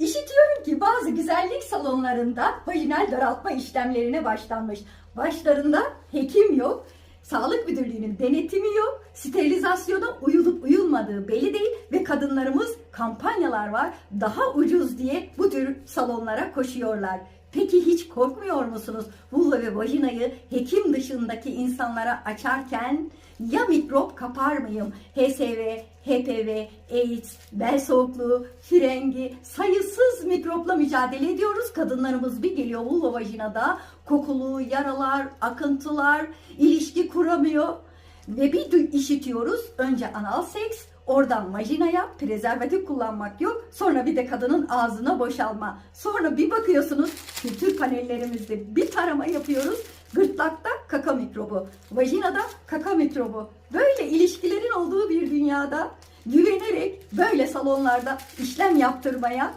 İşitiyorum ki bazı güzellik salonlarında vajinal daraltma işlemlerine başlanmış. Başlarında hekim yok, sağlık müdürlüğünün denetimi yok, sterilizasyona uyulup uyulmadığı belli değil ve kadınlarımız kampanyalar var daha ucuz diye bu tür salonlara koşuyorlar. Peki hiç korkmuyor musunuz vulva ve vajinayı hekim dışındaki insanlara açarken ya mikrop kapar mıyım? HSV, HPV, AIDS, bel soğukluğu, frengi, sayısız mikropla mücadele ediyoruz. Kadınlarımız bir geliyor vulva vajinada kokulu, yaralar, akıntılar, ilişki kuramıyor. Ve bir işitiyoruz. Önce anal seks, oradan vajinaya prezervatif kullanmak yok. Sonra bir de kadının ağzına boşalma. Sonra bir bakıyorsunuz kültür panellerimizde bir tarama yapıyoruz. Gırtlakta kaka mikrobu, vajinada kaka mikrobu. Böyle ilişkilerin olduğu bir dünyada güvenerek böyle salonlarda işlem yaptırmaya